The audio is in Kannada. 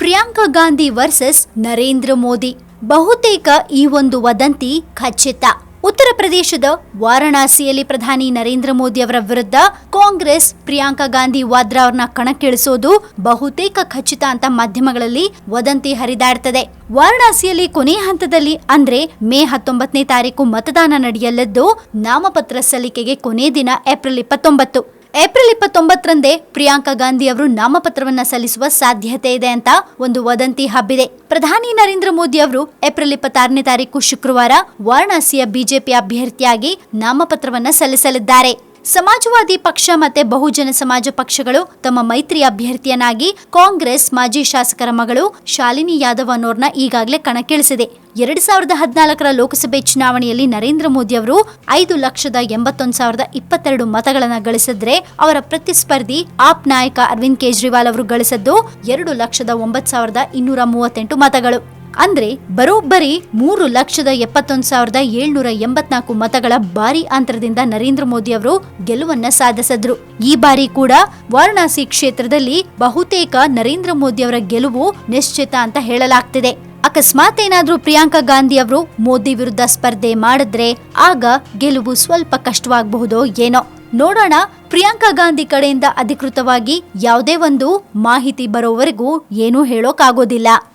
ಪ್ರಿಯಾಂಕಾ ಗಾಂಧಿ ವರ್ಸಸ್ ನರೇಂದ್ರ ಮೋದಿ. ಬಹುತೇಕ ಈ ಒಂದು ವದಂತಿ ಖಚಿತ. ಉತ್ತರ ಪ್ರದೇಶದ ವಾರಣಾಸಿಯಲ್ಲಿ ಪ್ರಧಾನಿ ನರೇಂದ್ರ ಮೋದಿ ಅವರ ವಿರುದ್ಧ ಕಾಂಗ್ರೆಸ್ ಪ್ರಿಯಾಂಕಾ ಗಾಂಧಿ ವಾದ್ರಾ ಅವರನ್ನ ಕಣಕ್ಕಿಳಿಸೋದು ಬಹುತೇಕ ಖಚಿತ ಅಂತ ಮಾಧ್ಯಮಗಳಲ್ಲಿ ವದಂತಿ ಹರಿದಾಡ್ತದೆ. ವಾರಣಾಸಿಯಲ್ಲಿ ಕೊನೆಯ ಹಂತದಲ್ಲಿ ಅಂದ್ರೆ ಮೇ ಹತ್ತೊಂಬತ್ತನೇ ತಾರೀಕು ಮತದಾನ ನಡೆಯಲಿದ್ದು ನಾಮಪತ್ರ ಸಲ್ಲಿಕೆಗೆ ಕೊನೆ ದಿನ ಏಪ್ರಿಲ್ ಇಪ್ಪತ್ತೊಂಬತ್ತು. ಏಪ್ರಿಲ್ ಇಪ್ಪತ್ತೊಂಬತ್ತರಂದೇ ಪ್ರಿಯಾಂಕಾ ಗಾಂಧಿ ಅವರು ನಾಮಪತ್ರವನ್ನ ಸಲ್ಲಿಸುವ ಸಾಧ್ಯತೆ ಇದೆ ಅಂತ ಒಂದು ವದಂತಿ ಹಬ್ಬಿದೆ. ಪ್ರಧಾನಿ ನರೇಂದ್ರ ಮೋದಿ ಅವರು ಏಪ್ರಿಲ್ ಇಪ್ಪತ್ತಾರನೇ ತಾರೀಕು ಶುಕ್ರವಾರ ವಾರಣಾಸಿಯ ಬಿಜೆಪಿ ಅಭ್ಯರ್ಥಿಯಾಗಿ ನಾಮಪತ್ರವನ್ನ ಸಲ್ಲಿಸಲಿದ್ದಾರೆ. ಸಮಾಜವಾದಿ ಪಕ್ಷ ಮತ್ತೆ ಬಹುಜನ ಸಮಾಜ ಪಕ್ಷಗಳು ತಮ್ಮ ಮೈತ್ರಿ ಅಭ್ಯರ್ಥಿಯನ್ನಾಗಿ ಕಾಂಗ್ರೆಸ್ ಮಾಜಿ ಶಾಸಕರ ಮಗಳು ಶಾಲಿನಿ ಯಾದವ್ ಅನ್ನೋರ್ನ ಈಗಾಗಲೇ ಕಣಕ್ಕಿಳಿಸಿದೆ. ಎರಡ್ ಸಾವಿರದ ಹದಿನಾಲ್ಕರ ಲೋಕಸಭೆ ಚುನಾವಣೆಯಲ್ಲಿ ನರೇಂದ್ರ ಮೋದಿ ಅವರು ಐದು ಲಕ್ಷದ ಎಂಬತ್ತೊಂದು ಸಾವಿರದ ಇಪ್ಪತ್ತೆರಡು ಮತಗಳನ್ನು ಗಳಿಸಿದ್ರೆ ಅವರ ಪ್ರತಿಸ್ಪರ್ಧಿ ಆಪ್ ನಾಯಕ ಅರವಿಂದ್ ಕೇಜ್ರಿವಾಲ್ ಅವರು ಗಳಿಸಿದ್ದು ಎರಡು ಲಕ್ಷದ ಒಂಬತ್ತು ಸಾವಿರದ ಇನ್ನೂರ ಮೂವತ್ತೆಂಟು ಮತಗಳು. ಅಂದ್ರೆ ಬರೋಬ್ಬರಿ ಮೂರು ಲಕ್ಷದ ಎಪ್ಪತ್ತೊಂದು ಸಾವಿರದ ಏಳ್ನೂರ ಎಂಬತ್ನಾಲ್ಕು ಮತಗಳ ಭಾರಿ ಅಂತರದಿಂದ ನರೇಂದ್ರ ಮೋದಿ ಅವರು ಗೆಲುವನ್ನ ಸಾಧಿಸಿದ್ರು. ಈ ಬಾರಿ ಕೂಡ ವಾರಣಾಸಿ ಕ್ಷೇತ್ರದಲ್ಲಿ ಬಹುತೇಕ ನರೇಂದ್ರ ಮೋದಿ ಅವರ ಗೆಲುವು ನಿಶ್ಚಿತ ಅಂತ ಹೇಳಲಾಗ್ತಿದೆ. ಅಕಸ್ಮಾತ್ ಏನಾದ್ರೂ ಪ್ರಿಯಾಂಕಾ ಗಾಂಧಿ ಅವರು ಮೋದಿ ವಿರುದ್ಧ ಸ್ಪರ್ಧೆ ಮಾಡಿದ್ರೆ ಆಗ ಗೆಲುವು ಸ್ವಲ್ಪ ಕಷ್ಟವಾಗಬಹುದೋ ಏನೋ. ನೋಡೋಣ, ಪ್ರಿಯಾಂಕಾ ಗಾಂಧಿ ಕಡೆಯಿಂದ ಅಧಿಕೃತವಾಗಿ ಯಾವುದೇ ಒಂದು ಮಾಹಿತಿ ಬರೋವರೆಗೂ ಏನೂ ಹೇಳೋಕ್ಕಾಗೋದಿಲ್ಲ